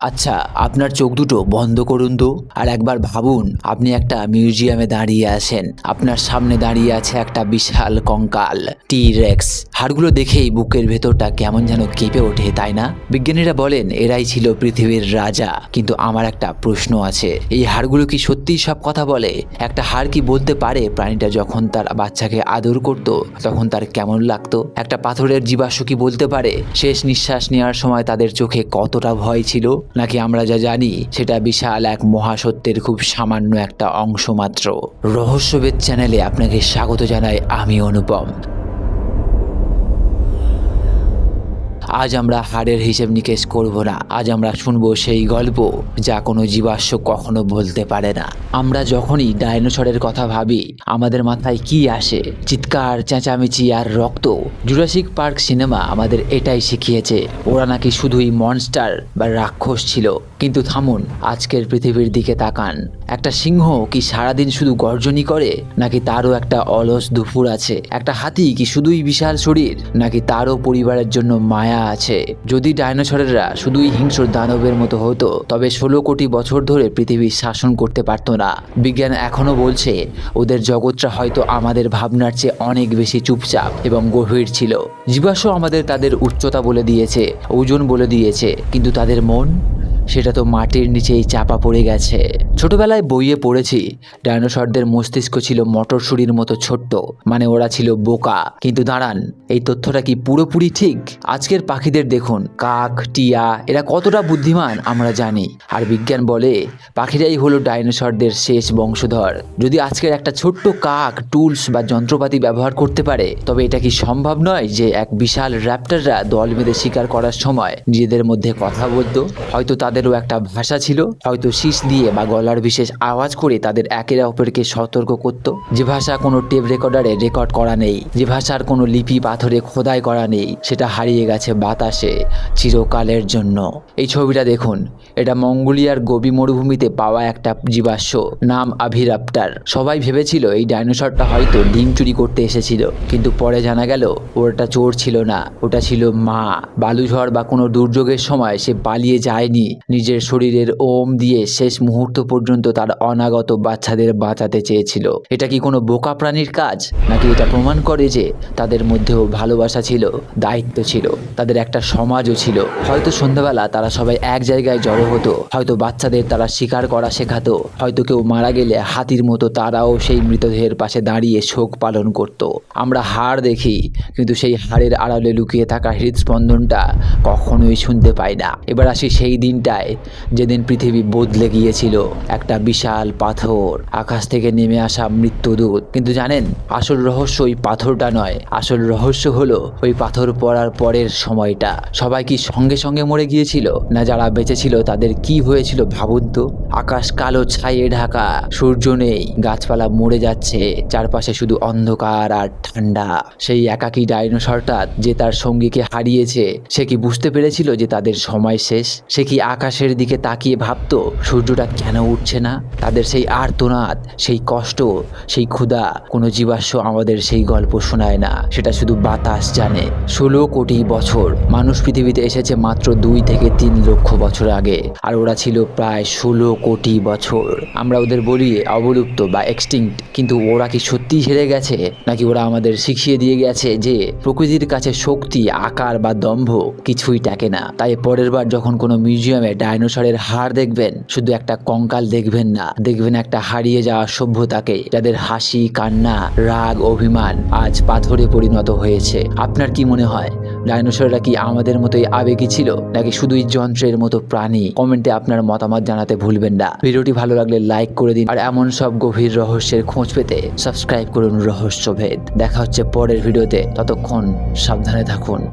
আচ্ছা আপনার চোখ দুটো বন্ধ করুন তো। আর একবার ভাবুন, আপনি একটা মিউজিয়ামে দাঁড়িয়ে আছেন। আপনার সামনে দাঁড়িয়ে আছে একটা বিশাল কঙ্কাল টি রেক্স হাড়গুলো দেখেই বুকের ভেতরটা কেমন যেন কেঁপে ওঠে, তাই না? বিজ্ঞানীরা বলেন, এরাই ছিল পৃথিবীর রাজা। কিন্তু আমার একটা প্রশ্ন আছে, এই হাড়গুলো কি সত্যিই সব কথা বলে? একটা হাড় কি বলতে পারে? প্রাণীটা যখন তার বাচ্চাকে আদর করত, তখন তার কেমন লাগতো? একটা পাথরের জীবাশ্ম কি বলতে পারে? শেষ নিঃশ্বাস নেওয়ার সময় তাদের চোখে কতটা ভয় ছিল? নাকি আমরা যা জানি, সেটা বিশাল এক মহাসত্যের খুব সামান্য একটা অংশ মাত্র। রহস্যবেদ চ্যানেলে আপনাকে স্বাগত জানাই আমি অনুপম। আজ আমরা হাড়ের হিসেব নিকেশ করব না। আজ আমরা শুনব সেই গল্প যা কোনো জীবাশ্ম কখনো বলতে পারে না। আমরা যখনই ডাইনোসরের কথা ভাবি, আমাদের মাথায় কি আসে? চিৎকার, চেঁচামেচি আর রক্ত। জুরাসিক পার্ক সিনেমা আমাদের এটাই শিখিয়েছে, ওরা নাকি শুধুই মনস্টার বা রাক্ষস ছিল। কিন্তু থামুন, আজকের পৃথিবীর দিকে তাকান। একটা সিংহ কি সারাদিন শুধু গর্জনই করে? নাকি তারও একটা অলস দুপুর আছে? একটা হাতি কি শুধুই বিশাল শরীর? নাকি তারও পরিবারের জন্য মায়া আছে। যদি ডাইনোসরেরা শুধুই হিংস্র দানবের মতো হতো, তবে ষোলো কোটি বছর ধরে পৃথিবী শাসন করতে পারতো না। বিজ্ঞান এখনও বলছে, ওদের জগৎটা হয়তো আমাদের ভাবনার চেয়ে অনেক বেশি চুপচাপ এবং গভীর ছিল। জীবাশ্ম আমাদের তাদের উচ্চতা বলে দিয়েছে, ওজন বলে দিয়েছে, কিন্তু তাদের মন? সেটা তো মাটির নিচেই চাপা পড়ে গেছে। ছোটবেলায় বইয়ে পড়েছি ডায়নোসরদের মস্তিষ্ক ছিল মটরশুঁড়ির মতো ছোট্ট মানে ওরা ছিল বোকা। কিন্তু দাঁড়ান, এই তথ্যটা কি পুরোপুরি ঠিক? আজকের পাখিদের দেখুন, কাক, টিয়া, এরা কতটা বুদ্ধিমান আমরা জানি। আর বিজ্ঞান বলে, পাখিরাই হলো ডাইনোসরদের শেষ বংশধর। যদি আজকের একটা ছোট্ট কাক, টুলস বা যন্ত্রপাতি ব্যবহার করতে পারে, তবে এটা কি সম্ভব নয় যে এক বিশাল র্যাপ্টাররা দল বেঁধে শিকার করার সময় নিজেদের মধ্যে কথা বলতো? হয়তো তাদেরও একটা ভাষা ছিল, হয়তো শীষ দিয়ে বা গলার বিশেষ আওয়াজ করে তাদের একের অপরকে সতর্ক করত। যে ভাষা কোনো টেপ রেকর্ডারে রেকর্ড করা নেই, যে ভাষার কোনো লিপি পাথরে খোদাই করা নেই, সেটা হারিয়ে গেছে বাতাসে চিরকালের জন্য। এই ছবিটা দেখুন, এটা মঙ্গোলিয়ার গোবি মরুভূমিতে পাওয়া একটা জীবাশ্ম নাম আভিরাপ্টার সবাই ভেবেছিল এই ডাইনোসরটা হয়তো ডিম চুরি করতে এসেছিল, কিন্তু পরে জানা গেল ওটা চোর ছিল না, ওটা ছিল মা। বালুঝড় বা কোনো দুর্যোগের সময় সে পালিয়ে যায়নি, নিজের শরীরের ওম দিয়ে শেষ মুহূর্ত পর্যন্ত তার অনাগত বাচ্চাদের বাঁচাতে চেয়েছিল। এটা কি কোনো বোকা প্রাণীর কাজ? নাকি এটা প্রমাণ করে যে তাদের মধ্যেও ভালোবাসা ছিল, দায়িত্ব ছিল, তাদের একটা সমাজও ছিল? হয়তো সন্ধ্যাবেলা তারা সবাই এক জায়গায় জড়ো হতো, হয়তো বাচ্চাদের তারা শিকার করা শেখাতো, হয়তো কেউ মারা গেলে হাতির মতো তারাও সেই মৃতদেহের পাশে দাঁড়িয়ে শোক পালন করত। আমরা হাড় দেখি, কিন্তু সেই হাড়ের আড়ালে লুকিয়ে থাকা হৃদস্পন্দনটা কখনোই শুনতে পাই না। এবার আসি সেই দিনটায়, যেদিন পৃথিবী বদলে গিয়েছিল একটা বিশাল পাথর। আকাশ থেকে নেমে আসা মৃত্যুদূত। কিন্তু জানেন, আসল রহস্য ওই পাথরটা নয়। আসল রহস্য হলো ওই পাথর পড়ার পরের সময়টা। সবাই কি সঙ্গে সঙ্গে মরে গিয়েছিল? না যারা বেঁচে ছিল তাদের কি হয়েছিল ভাবুন তো? আকাশ কালো ছাইয়ে ঢাকা, সূর্য নেই, গাছপালা মরে যাচ্ছে। চারপাশে শুধু অন্ধকার আর ঠান্ডা। সেই একাকী ডাইনোসরটা যে তার সঙ্গীকে হারিয়েছে, সে কি বুঝতে পেরেছিল যে তাদের সময় শেষ? সে কি আকাশের দিকে তাকিয়ে ভাবতো, সূর্যটা কেন উঠছে না। তাদের সেই আর্তনাদ, সেই কষ্ট, সেই ক্ষুধা কোনো জীবাশ্ম আমাদের সেই গল্প শোনায় না। সেটা শুধু বাতাস জানে। ষোলো কোটি বছর মানুষ পৃথিবীতে এসেছে মাত্র দুই থেকে তিন লক্ষ বছর আগে, আর ওরা ছিল প্রায় ষোলো কোটি বছর। আমরা ওদের বলি অবলুপ্ত বা এক্সটিংক্ট কিন্তু ওরা কি সত্যিই হেরে গেছে? নাকি ওরা আমাদের শিখিয়ে দিয়ে গেছে যে প্রকৃতির কাছে শক্তি, আকার বা দম্ভ কিছুই টাকে না? তাই পরের বার যখন কোনো মিউজিয়ামে ডাইনোসরের হাড় দেখবেন, শুধু একটা কঙ্কাল দেখবেন না। দেখবেন একটা হারিয়ে যাওয়া সভ্যতাকে, যাদের হাসি, কান্না, রাগ, অভিমান আজ পাথরে পরিণত হয়েছে। আপনার কি মনে হয়, ডাইনোসররা কি আমাদের মতোই আবেগী ছিল, নাকি শুধুই যন্ত্রের মতো প্রাণী? কমেন্টে আপনার মতামত জানাতে ভুলবেন না। ভিডিওটি ভালো লাগলে লাইক করে দিন, আর এমন সব গভীর রহস্যের খোঁজ পেতে সাবস্ক্রাইব করুন রহস্যভেদ। দেখা হচ্ছে পরের ভিডিওতে, ততক্ষণ সাবধানে থাকুন।